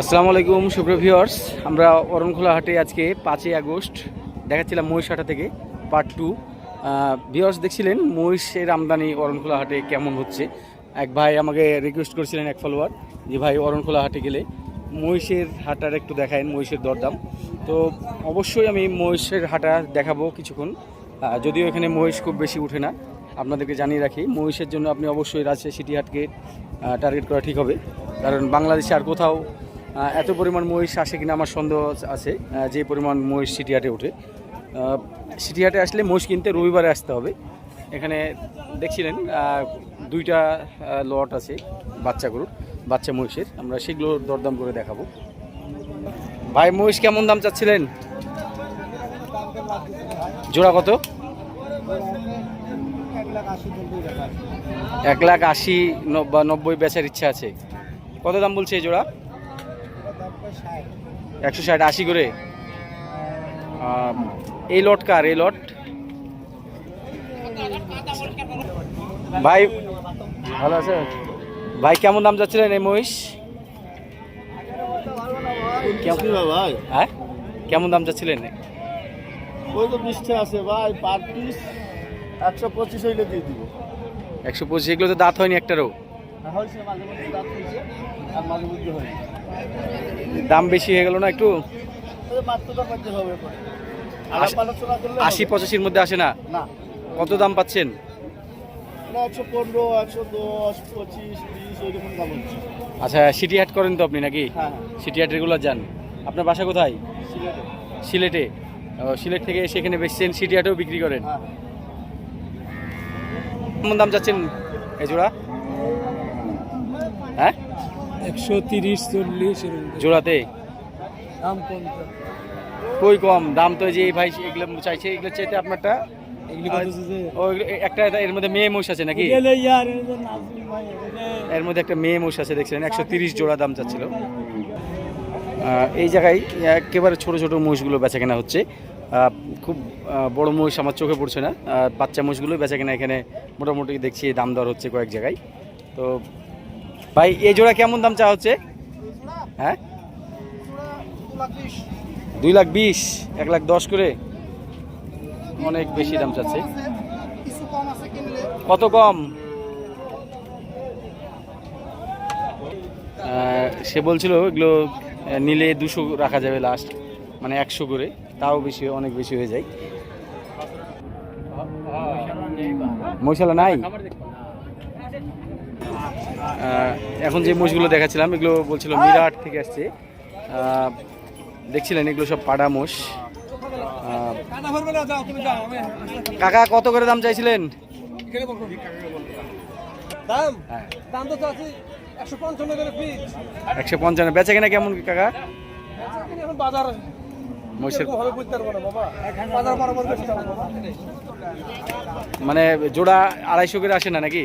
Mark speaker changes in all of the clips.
Speaker 1: আসসালামু আলাইকুম, সুপ্রিয় ভিউয়ার্স। আমরা অরণখোলা হাটে আজকে পাঁচই আগস্ট। দেখাচ্ছিলাম মহিষ হাটা থেকে পার্ট টু ভিউয়ার্স, দেখছিলেন মহিষের আমদানি অরণখোলা হাটে কেমন হচ্ছে? এক ভাই আমাকে রিকোয়েস্ট করেছিলেন, এক ফলোয়ার যে ভাই অরণখোলা হাটে গেলে মহিষের হাটার একটু দেখায়েন, মহিষের দরদাম। তো অবশ্যই আমি মহিষের হাটা দেখাবো কিছুক্ষণ। যদিও এখানে মহিষ খুব বেশি উঠে না, আপনাদেরকে জানিয়ে রাখি, মহিষের জন্য আপনি অবশ্যই রাজশাহী সিটি হাটকে টার্গেট করা ঠিক হবে। কারণ বাংলাদেশে আর কোথাও এত পরিমাণ মহিষ আসে কিনা আমার সন্দেহ আছে যে পরিমাণ মহিষ সিটিহাটে ওঠে। আহ, সিটি হাটে আসলে মহিষ কিনতে রবিবারে আসতে হবে। এখানে দেখছিলেন দুইটা লট আছে বাচ্চা গরুর বাচ্চা মহিষের। আমরা সেগুলো দরদাম করে দেখাবো। ভাই মহিষ কেমন দাম চাচ্ছিলেন? জোড়া কত? এক লাখ আশি বা নব্বই বেচার ইচ্ছা আছে। কত দাম বলছে এই জোড়া? একশো ষাট আশি করে? এই লট কার? এই লট ভাই ভালো আছে? ভাই কেমন দাম যাচ্ছিলেন এই মহিষ? হ্যাঁ? কেমন দাম যাচ্ছিলেন?
Speaker 2: ওই তো বৃষ্টি আছে ভাই পার পিস একশো পঁচিশ হইলে দিয়ে দিব।
Speaker 1: একশো পঁচিশ এগুলো তো দাঁত হয়নি একটারও।
Speaker 2: হয়েছে মাঝে মধ্যে দাঁত হয়েছে আর মাঝে মধ্যে হয়নি।
Speaker 1: দাম বেশি হয়ে গেল না একটু? আশি-। পঁচাশির মধ্যে আসে না? কত দাম পাচ্ছেন? আচ্ছা সিটি হাট করেন তো আপনি নাকি?
Speaker 2: হ্যাঁ
Speaker 1: সিটি হাট রেগুলার যান। আপনার বাসা কোথায়?
Speaker 2: সিলেটে।
Speaker 1: সিলেট। থেকে সেখানে বেচছেন সিটি হাটেও বিক্রি করেন।
Speaker 2: হ্যাঁ।
Speaker 1: কেমন দাম চাচ্ছেন এজোড়া হ্যাঁ?
Speaker 3: একশো তিরিশ চল্লিশ
Speaker 1: জোড়াতে?
Speaker 3: দাম কম
Speaker 1: কই কম? দাম তো যে এই ভাই এগুলো চাইছে এগুলো চাইতে আপনারটা? একটা এর মধ্যে মেয়ে মোষ আছে নাকি? এর মধ্যে একটা মেয়ে মোষ আছে দেখছিলেন। একশো তিরিশ জোড়া দাম চাচ্ছিল। এই জায়গায় একেবারে ছোট ছোট মোষগুলো বেচা কেনা হচ্ছে। খুব বড় মোষ আমার চোখে পড়ছে না। বাচ্চা মোষগুলো বেচা কেনা এখানে মোটামুটি দেখছি দাম দর হচ্ছে কয়েক জায়গায়। তো ভাই এই জোড়া কেমন দাম চা হচ্ছে? হ্যাঁ? দুই লাখ বিশ, এক লাখ দশ করে? অনেক বেশি দাম চাচ্ছে। কত কম? সে বলছিল এগুলো নিলে দুশো রাখা যাবে লাস্ট মানে একশো করে। তাও বেশি, অনেক বেশি হয়ে যায়। মশলা নাই? এখন যে মোষগুলো দেখাচ্ছিলাম এগুলো বলছিল মিরাট থেকে আসছে। দেখছিলেন এগুলো সব পাড়া মোষ। কাকা কত করে দাম চাইছিলেন? হ্যাঁ।
Speaker 3: একশো পঞ্চান্ন
Speaker 1: বেচা কিনা কেমন কাকা?
Speaker 3: বাজার।
Speaker 1: মানে জোড়া আড়াইশো করে আসে না নাকি?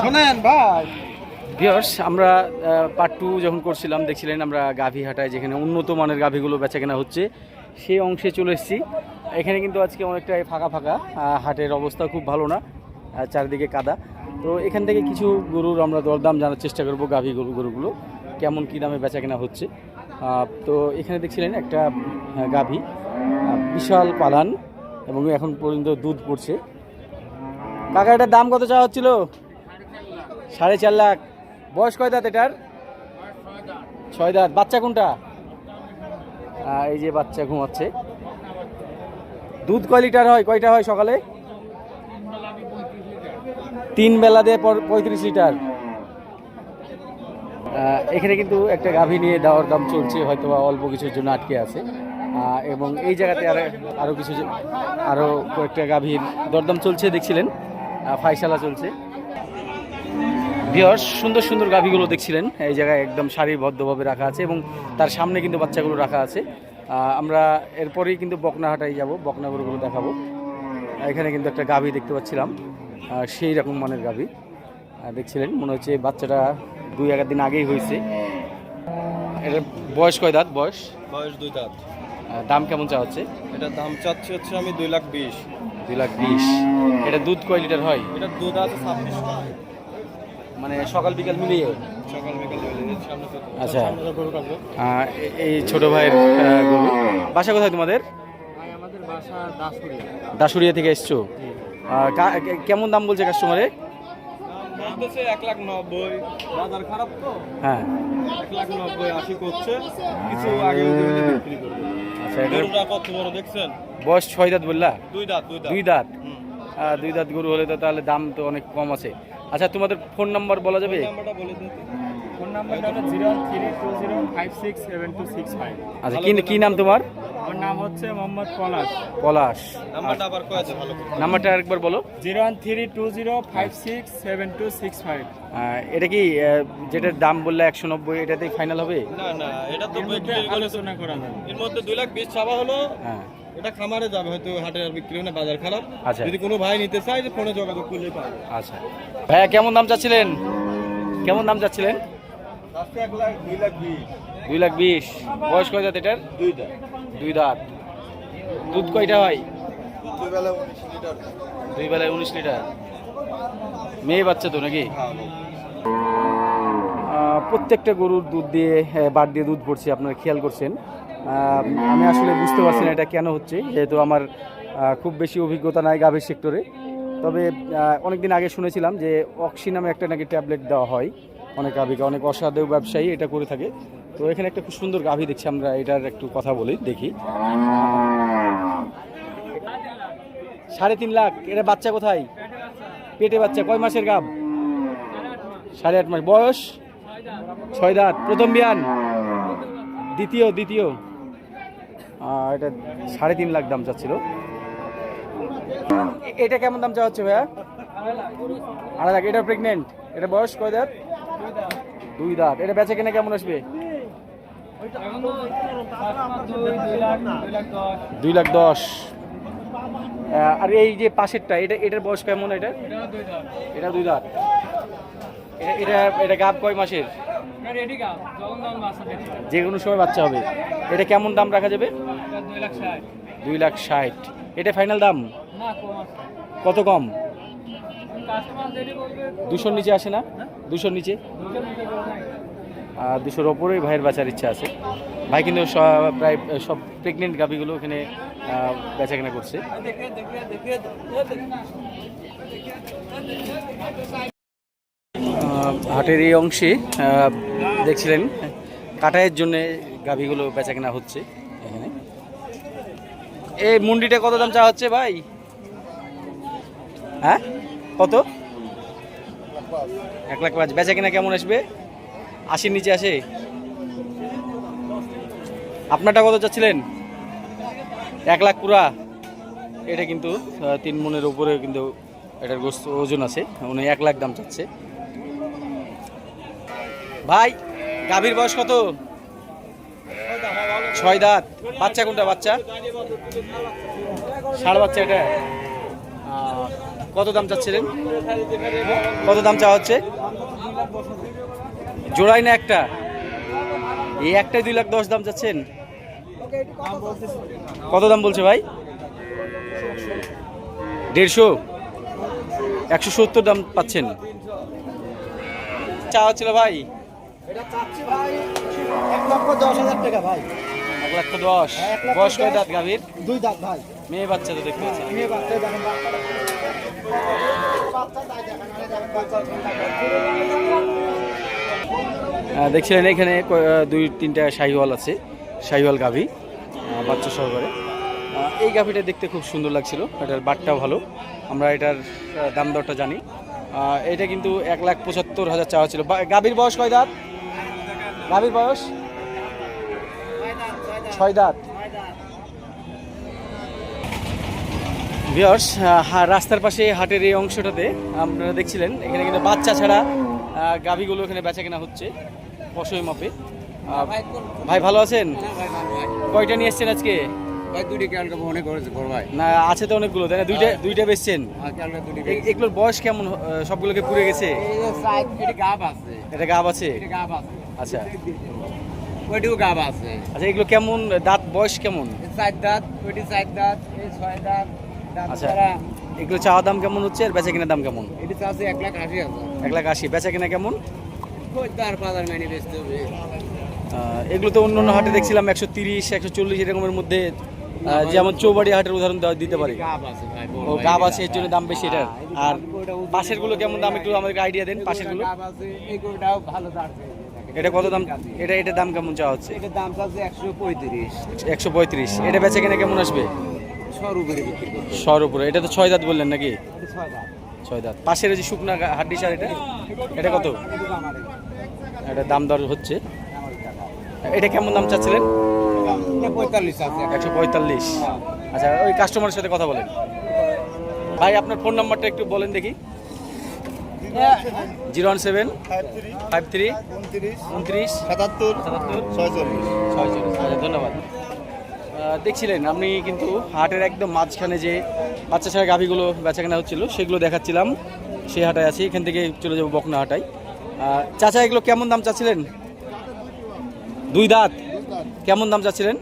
Speaker 2: শোনেন ভাই।
Speaker 1: ভিওর্স আমরা পার্ট টু যখন করছিলাম, দেখছিলেন আমরা গাভী হাটায় যেখানে উন্নত মানের গাভীগুলো বেচা কেনা হচ্ছে, সেই অংশে চলে এসেছি। এখানে কিন্তু আজকে অনেকটাই ফাঁকা ফাঁকা হাটের অবস্থা খুব ভালো না চারিদিকে কাদা। তো এখান থেকে কিছু গরুর আমরা দরদাম জানার চেষ্টা করব গাভী গরু গরুগুলো, কেমন কী দামে বেচা কেনা হচ্ছে। তো এখানে দেখছিলেন একটা গাভী বিশাল পালান। এবং এখন পর্যন্ত দুধ পড়ছে। কাকা, এটার দাম কত চাওয়া হচ্ছিল? সাড়ে চার লাখ। বয়স কয় দাঁত এটার? ছয় দাঁত। বাচ্চা কোনটা? এই যে বাচ্চা ঘুমাচ্ছে। দুধ কয় লিটার হয়? কয়টা হয় সকালে? তিন বেলা দিয়ে পর- পঁয়ত্রিশ লিটার। এখানে কিন্তু একটা গাভী নিয়ে দেওয়ার দাম চলছে হয়তো অল্প কিছুর জন্য আটকে আছে। এবং এই জায়গাতে আরও আরও কিছু আরও কয়েকটা গাভীর দরদাম চলছে, দেখছিলেন। ফাইসালা চলছে। ভিওর্স সুন্দর সুন্দর গাভীগুলো দেখছিলেন। এই জায়গায় একদম সারিবদ্ধভাবে রাখা আছে এবং তার সামনে কিন্তু বাচ্চাগুলো রাখা আছে। আমরা এরপরেই কিন্তু বকনাহাটায় যাব বকনা গরুগুলো দেখাবো। এখানে কিন্তু একটা গাভী দেখতে পাচ্ছিলাম। সেই রকম মানের গাভী। দেখছিলেন, মনে হচ্ছে বাচ্চাটা দুই এক দিন আগেই হয়েছে। এটার বয়স কয় দাঁত? বয়স?
Speaker 2: বয়স দুই দাঁত।
Speaker 1: দাম কেমন চা হচ্ছে?
Speaker 2: এটার দাম চাচ্ছি হচ্ছে আমি দুই লাখ বিশ।
Speaker 1: দুই লাখ বিশ। এটা দুধ কয় লিটার হয়?
Speaker 2: এটা দুধ আছে ছাব্বিশ
Speaker 1: মানে সকাল বিকাল মিলিয়ে?
Speaker 2: সকাল বিকাল
Speaker 1: আচ্ছা। এই ছোট ভাইয়ের গরু। বাসা কোথায় তোমাদের?
Speaker 2: ভাই আমাদের বাসা
Speaker 1: দাসুরিয়া থেকে এসছো? কেমন দাম বলছে কাস্টমারে
Speaker 2: এক লাখ নব্বই। বাজার খারাপ তো?
Speaker 1: হ্যাঁ।
Speaker 2: এক লাখ নব্বই আশি করছে। কিছু আগে গরুটা কত বড় দেখছেন?
Speaker 1: বয়স ছয় দাঁত বললা?
Speaker 2: দুই দাঁত দুই দাঁত।
Speaker 1: দুই দাঁত? দুই দাঁত গরু হলে তো তাহলে দাম তো অনেক কম আছে। আচ্ছা তোমাদের ফোন নাম্বার বলা যাবে?
Speaker 2: নাম্বারটা বলে দিন তো।
Speaker 4: ফোন নাম্বারটা হলো zero three two zero five six seven two six five.
Speaker 1: আচ্ছা কি কি নাম তোমার?
Speaker 4: আমার নাম হচ্ছে মোহাম্মদ পলাশ।
Speaker 1: পলাশ।
Speaker 2: নাম্বারটা আবার কয়েছে ভালো করে।
Speaker 1: নাম্বারটা আরেকবার বলো।
Speaker 4: Zero one three two zero five six seven two six five.
Speaker 1: এটা কি যেটার দাম বললে একশো নব্বই এটাতেই ফাইনাল হবে?
Speaker 2: না না এটা তো
Speaker 4: আলোচনা করা যাবে।
Speaker 2: এর মধ্যে দুই লাখ বিশ চাওয়া হলো।
Speaker 1: হ্যাঁ।
Speaker 2: এটা খামারে যাবে হয়তো হাটে আর বিক্রি না বাজার খারাপ।
Speaker 1: আচ্ছা।
Speaker 2: যদি কোনো ভাই নিতে চায় যে ফোনে যোগাযোগ করলে পাবে।
Speaker 1: আচ্ছা। ভাইয়া কেমন দাম চাচ্ছিলেন? কেমন দাম চাচ্ছিলেন?
Speaker 2: এক লাখ দুই লাখ বিশ।
Speaker 1: দুই লাখ বিশ। বয়স কয় দাঁত এটার?
Speaker 2: দুইটা।
Speaker 1: দুই দাঁত। দুধ কয়টা হয়
Speaker 2: দুই
Speaker 1: বেলায় উনিশ লিটার। মেয়ে বাচ্চা তো নাকি? প্রত্যেকটা গরুর দুধ দিয়ে বাট দিয়ে দুধ পড়ছে আপনারা খেয়াল করছেন। আমি আসলে বুঝতে পারছি না এটা কেন হচ্ছে, যেহেতু আমার খুব বেশি অভিজ্ঞতা নাই গাভীর সেক্টরে। তবে অনেক দিন আগে শুনেছিলাম যে অক্সি নামে একটা নাকি ট্যাবলেট দেওয়া হয় অনেক গাভীকে, অনেক অসাধু ব্যবসায়ী এটা করে থাকে। তো এখানে একটা খুব সুন্দর গাভী দেখছি, আমরা এটার একটু কথা বলি, দেখি। সাড়ে তিন লাখ, এটা বাচ্চা কোথায়? পেটে বাচ্চা, কয় মাসের গাব সাড়ে আট মাস, বয়স? ছয় দাঁত, প্রথম বিয়ান? দ্বিতীয় দ্বিতীয়? এটা সাড়ে তিন লাখ দাম চাচ্ছিল। এটা কেমন দাম চাওয়া হচ্ছে ভাইয়া? আড়াই লাখ, এটা প্রেগনেন্ট এটা বয়স কয় দাঁত? দুই দাঁত, এটা বেচা কেনা কেমন আসবে? দুই লাখ দশ। আর এই যে পাশেরটা এটা এটার বয়স কেমন এটা? এটা দুই দাঁত এটা এটা এটা গাব কয় মাসের? যে কোনো সময় বাচ্চা হবে। এটা কেমন দাম রাখা যাবে? দুই লাখ ষাট। এটা ফাইনাল দাম? কত কম? দুশোর নিচে আসে না? দুশোর নিচে? দুশোর ওপরেই ভাইয়ের বাঁচার ইচ্ছা আছে। ভাই কিন্তু প্রায় সব প্রেগনেন্ট গাভিগুলো এখানে আহ, বেচা কেনা করছে হাটের এই অংশে দেখছিলেন কাটাইয়ের জন্য গাভিগুলো বেচা কেনা হচ্ছে এখানে। এই মুন্ডিটা কত দাম চাওয়া হচ্ছে ভাই? হ্যাঁ? কত? এক লাখ পাঁচ। বেচা কেনা কেমন আসবে? আশির নিচে আসে আপনারটা কত চাচ্ছিলেন? এক লাখ পুরা। এটা কিন্তু তিন মনের উপরে কিন্তু এটার গোস্ত ওজন আছে। উনি এক লাখ দাম চাচ্ছে। ভাই, গাভীর বয়স কত? ছয় দাঁত। বাচ্চা কোনটা, বাচ্চা? ষাড় বাচ্চা এটা? কত দাম চাচ্ছিলেন? কত দাম চাওয়া হচ্ছে? জোড়াই না একটা? এই একটাই দুই লাখ দশ দাম চাচ্ছেন? কত দাম বলছে ভাই? দেড়শো? একশো সত্তর দাম পাচ্ছেন। চা হচ্ছিল ভাই?
Speaker 3: এক লক্ষ দশ
Speaker 1: বয়স কয়। দাঁত গাভীর?
Speaker 3: দুই দাঁত ভাই।
Speaker 1: মেয়ে বাচ্চা তো দেখতে পাচ্ছি
Speaker 3: মেয়ে বাচ্চা দেখেন বাচ্চা।
Speaker 1: দেখছিলেন এখানে দুই, তিনটা শাহিওয়াল আছে, শাহিওয়াল গাভী বাচ্চা সহকারে। এই গাভীটা দেখতে খুব সুন্দর লাগছিল, এটার বাটটাও ভালো। আমরা এটার দাম দরটা জানি। এটা কিন্তু এক লাখ পঁচাত্তর হাজার চাওয়া ছিল। গাভীর বয়স কয় দাঁত? গাভীর বয়স? ছয় দাঁত। ভিওর্স রাস্তার পাশে হাটের এই অংশটাতে আপনারা দেখছিলেন, এখানে কিন্তু বাচ্চা ছাড়া গাভীগুলো এখানে বেচা কেনা হচ্ছে পশই মাপে। ভাই ভালো আছেন? কয়টা নিয়ে এসছেন আজকে? না আছে তো অনেকগুলো তাই না? দুইটা দুইটা বেচছেন?
Speaker 4: কালকে দুটি
Speaker 1: এ- এগুলোর বয়স কেমন সবগুলোকে পুড়ে গেছে?
Speaker 4: এটি আছে।
Speaker 1: এটা গাব আছে?
Speaker 4: গাব আছে।
Speaker 1: আচ্ছা।
Speaker 4: ওইটিও গাব আছে।
Speaker 1: আচ্ছা এগুলো কেমন দাঁত বয়স কেমন?
Speaker 4: চার দাঁত ওইটি চার দাঁত ছয় দাঁত।
Speaker 1: আচ্ছা। এগুলো চাওয়া দাম কেমন হচ্ছে? আর বেচা কেনার দাম কেমন?
Speaker 4: এটি এক লাখ আশি হাজার।
Speaker 1: এক লাখ আশি। বেচা কেনা কেমন? এগুলো তো অন্য অন্য হাটে দেখছিলাম একশো তিরিশ একশো চল্লিশ এরকমের মধ্যে যেমন চৌবাড়ি হাটের উদাহরণ দিতে পারে। ও গাব আছে এর জন্য দাম বেশি এটার।
Speaker 4: হ্যাঁ,
Speaker 1: আর পাশেরগুলো কেমন? দাম একটু আমাদেরকে আইডিয়া দেন
Speaker 4: পাশেরগুলো।
Speaker 1: এটা কত দাম? এটা এটা দাম কেমন চাওয়া হচ্ছে?
Speaker 4: এটার দাম আছে একশো পঁয়ত্রিশ।
Speaker 1: একশো পঁয়ত্রিশ। এটা বেচা কেনা কেমন আসবে?
Speaker 4: শর উপরে
Speaker 1: এটা তো ছয় দাঁত বললেন নাকি?
Speaker 4: ছয়
Speaker 1: দাঁত। পাশের যে শুকনা হাড্ডি সার এটা এটা কত?
Speaker 4: এটা
Speaker 1: দাম দর হচ্ছে। এটা কেমন দাম চাচ্ছিলেন? একশো পঁয়তাল্লিশ। আচ্ছা ওই কাস্টমারের সাথে কথা বলেন। ভাই আপনার ফোন নাম্বারটা একটু বলেন দেখি। Zero one seven
Speaker 2: five three
Speaker 1: five three
Speaker 2: উনত্রিশ
Speaker 1: উনত্রিশ
Speaker 2: সাতাত্তর
Speaker 1: সাতাত্তর
Speaker 2: ছয়চল্লিশ।
Speaker 1: ছয়চল্লিশ। আচ্ছা ধন্যবাদ। দেখছিলেন আপনি কিন্তু হাটের একদম মাঝখানে যে বাচ্চা ছাড়া গাভিগুলো বেচাকেনা হচ্ছিল সেগুলো দেখাচ্ছিলাম। সেই হাটায় আছি এখান থেকে চলে যাব বকনা হাটায়। আহ, চাচা এগুলো কেমন দাম চাচ্ছিলেন? দুই দাঁত? কেমন দাম চাচ্ছিলেন?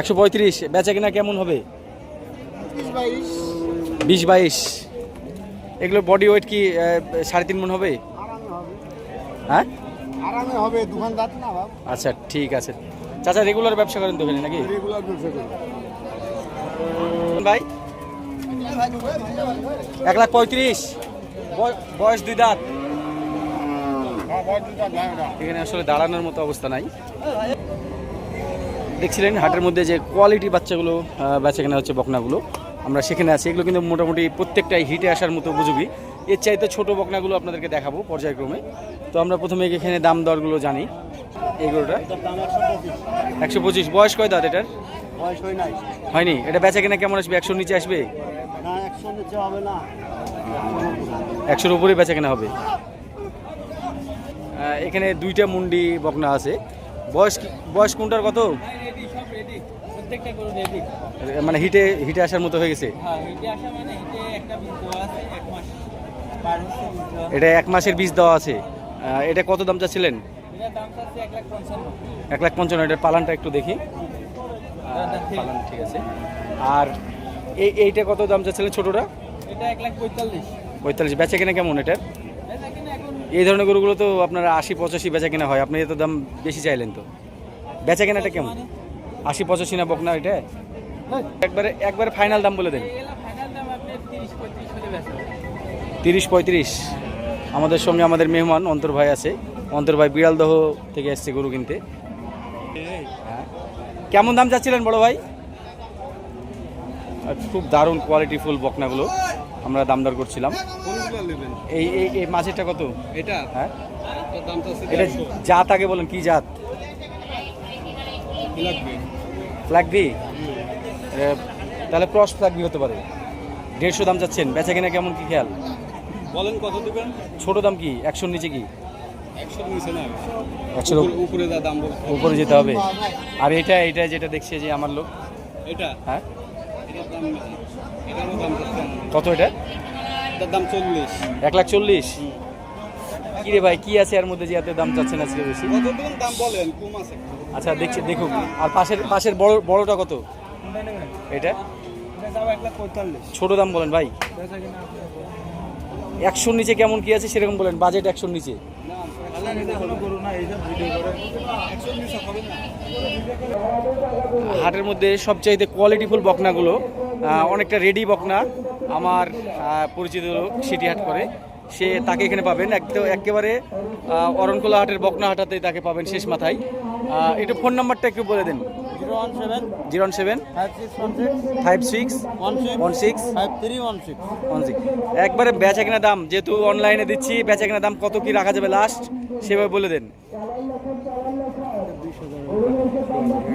Speaker 1: একশো পঁয়ত্রিশ। বেচা কিনা কেমন হবে? বিশ বাইশ। এগুলো বডি ওয়েট কি সাড়ে তিন মন হবে? হ্যাঁ?
Speaker 2: হবে দোকানদার না
Speaker 1: আচ্ছা ঠিক আছে। চাচা রেগুলার ব্যবসা করেন এখানে নাকি?
Speaker 2: রেগুলার ব্যবসা করি।
Speaker 1: ভাই? এক লাখ পঁয়ত্রিশ। বয়- বয়স দুই দাঁত। এখানে আসলে দাঁড়ানোর মতো অবস্থা নাই। দেখছিলেন হাটের মধ্যে যে কোয়ালিটি বাচ্চাগুলো বেচা কেনা হচ্ছে বকনাগুলো। আমরা সেখানে আছি। এগুলো কিন্তু মোটামুটি প্রত্যেকটাই হিটে আসার মতো উপযোগী। এর চাইতে ছোট বকনাগুলো আপনাদেরকে দেখাবো পর্যায়ক্রমে। তো আমরা প্রথমে এখানে দাম দরগুলো জানি। এইগুলোটা একশো পঁচিশ। বয়স কয় দাঁত এটার?
Speaker 2: হয়
Speaker 1: হয়নি। এটা বেচা কেনা কেমন আসবে? একশোর নিচে আসবে? একশোর উপরে বেচা কেনা হবে। এখানে দুইটা মুন্ডি বকনা আছে। বয়স বয়স কোনটার কত? মানে হিটে হিটে আসার মতো হয়ে গেছে। এটা এক মাসের বীজ দেওয়া আছে। এটা কত দাম চাচ্ছিলেন?
Speaker 4: এক লাখ পঞ্চান্ন।
Speaker 1: এটার পালানটা একটু দেখি। পালান ঠিক আছে। আর এই এইটা কত দাম চাচ্ছিলেন ছোটোটা?
Speaker 4: এটা এক লাখ পঁয়তাল্লিশ।
Speaker 1: পঁয়তাল্লিশ। বেচা কেনা কেমন এটার?
Speaker 4: এটা
Speaker 1: এই ধরনের গরুগুলো তো আপনার আশি পঁচাশি বেচা কেনা হয়। আপনি এত দাম বেশি চাইলেন তো। বেচা কেনাটা কেমন? আশি পঁচাশি না বকনা এটা? একবারে একবারে ফাইনাল দাম বলে দেন।
Speaker 4: তিরিশ পঁয়ত্রিশ।
Speaker 1: আমাদের সঙ্গে আমাদের মেহমান অন্তর ভাই আছে। অন্তর ভাই বিড়ালদহ থেকে এসছে গরু কিনতে। হ্যাঁ। কেমন দাম চাচ্ছিলেন বড় ভাই? খুব দারুণ কোয়ালিটি ফুল বকনাগুলো। আমরা দাম দর করছিলাম। এই এই এই মাছেরটা কত?
Speaker 4: এটা?
Speaker 1: হ্যাঁ। এটা জাত আগে বলেন কি জাত? ফ্ল্যাগবি তাহলে ক্রস ফ্ল্যাগবি হতে পারে। দেড়শো দাম যাচ্ছেন বেচা কিনা কেমন কি খেয়াল?
Speaker 4: বলেন কত দিবেন?
Speaker 1: ছোট দাম কি? একশোর নিচে কি? একশোর
Speaker 4: উপরে- উপরে দাম
Speaker 1: উপরে যেতে হবে। আর এটা এটা যেটা দেখছে যে আমার লোক।
Speaker 4: এটা?
Speaker 1: হ্যাঁ। কত এটা?
Speaker 4: এটার দাম চল্লিশ।
Speaker 1: এক লাখ চল্লিশ? কি রে ভাই কি আছে এর মধ্যে যে এত দাম চাচ্ছেন আজকে বেশি?
Speaker 4: দাম বলেন? কম আছে।
Speaker 1: আচ্ছা দেখছি দেখুক। আর পাশের পাশের বড় বড়টা কত? এটা? ছোট দাম বলেন ভাই। একশোর নিচে কেমন কি আছে সেরকম বলেন। বাজেট একশোর নিচে। হাটের মধ্যে সবচাইতে কোয়ালিটিফুল বকনাগুলো অনেকটা রেডি বকনা আমার পরিচিত লোক সিটি হাট করে। সে তাকে এখানে পাবেন। এক তো একেবারে অরণকোলা হাটের বকনা হাটাতেই তাকে পাবেন শেষ মাথায়। একটু ফোন নাম্বারটা একটু বলে দেন।
Speaker 4: Zero one seven. Five six one six one six
Speaker 1: একবারে বেচা কেনা দাম যেহেতু অনলাইনে দিচ্ছি বেচা কেনা দাম কত কি রাখা যাবে লাস্ট সেভাবে বলে দেন।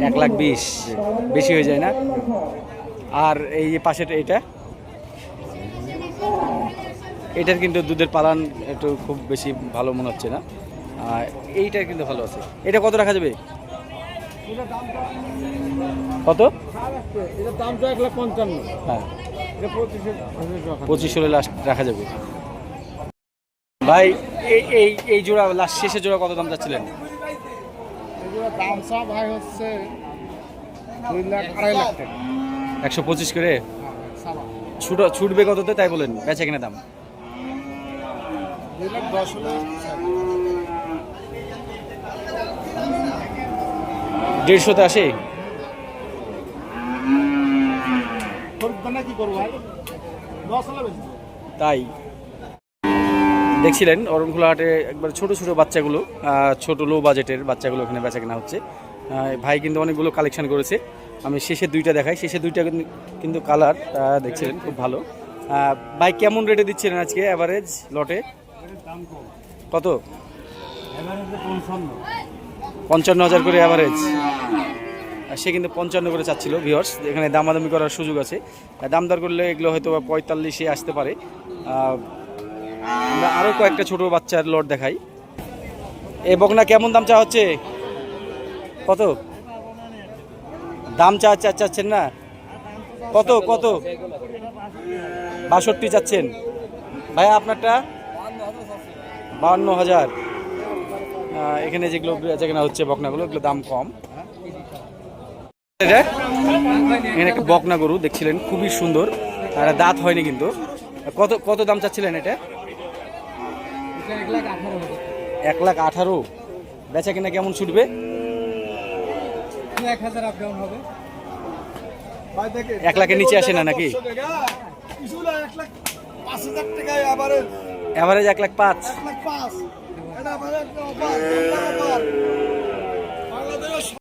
Speaker 1: এক লাখ বিশ বেশি হয়ে যায় না? আর এই যে পাশের এটা এটার কিন্তু দুধের পালান একটু খুব বেশি ভালো মনে হচ্ছে না। আর এইটার কিন্তু ভালো আছে। এটা কত রাখা যাবে? কত? হ্যাঁ।
Speaker 4: পঁচিশ
Speaker 1: হলে লাস্ট রাখা যাবে। ভাই, এই এই এই জোড়া লাস্ট শেষে জোড়া কত দাম যাচ্ছিলেন একশো পঁচিশ করে? ছুট, ছুটবে কততে? তাই বলেন, বেচা কিনা দাম
Speaker 2: দুই লাখ দশ হলে
Speaker 1: দেড়শোতে আসে? তাই। দেখছিলেন অরণখোলা হাটে একবার ছোট ছোট বাচ্চাগুলো ছোট লো বাজেটের বাচ্চাগুলো ওখানে বেচা কেনা হচ্ছে। ভাই কিন্তু অনেকগুলো কালেকশন করেছে। আমি শেষে দুইটা দেখাই। শেষে দুইটা কিন্তু কালার দেখছিলেন, খুব ভালো। ভাই কেমন রেটে দিচ্ছিলেন আজকে অ্যাভারেজ লটে কত? পঞ্চান্ন। হাজার করে অ্যাভারেজ সে কিন্তু পঞ্চান্ন করে চাচ্ছিল ভিওর্স এখানে দামাদামি করার সুযোগ আছে। দামদার করলে এগুলো হয়তো পঁয়তাল্লিশে আসতে পারে। আমরা আরও কয়েকটা ছোট বাচ্চার লট দেখাই। এ বকনা, কেমন দাম চা হচ্ছে? কত? দাম চা চা চাচ্ছেন না? কত কত? বাষট্টি চাচ্ছেন। ভাই আপনারটা? বাহান্ন হাজার। এখানে যেগুলো যেখানে হচ্ছে বকনাগুলো এগুলো দাম কম। এটা? এখানে একটা বকনা গরু দেখছিলেন? খুবই সুন্দর। আর দাঁত হয়নি কিন্তু। কত কত দাম চাচ্ছিলেন এটা? এক লাখ আঠারো। বেচা কিনা কেমন ছুটবে?
Speaker 4: এক হাজার আপ ডাউন হবে।
Speaker 2: ভাই দেখেন
Speaker 1: এক লাখের নিচে আসে না নাকি? অ্যাভারেজ এক লাখ পাঁচ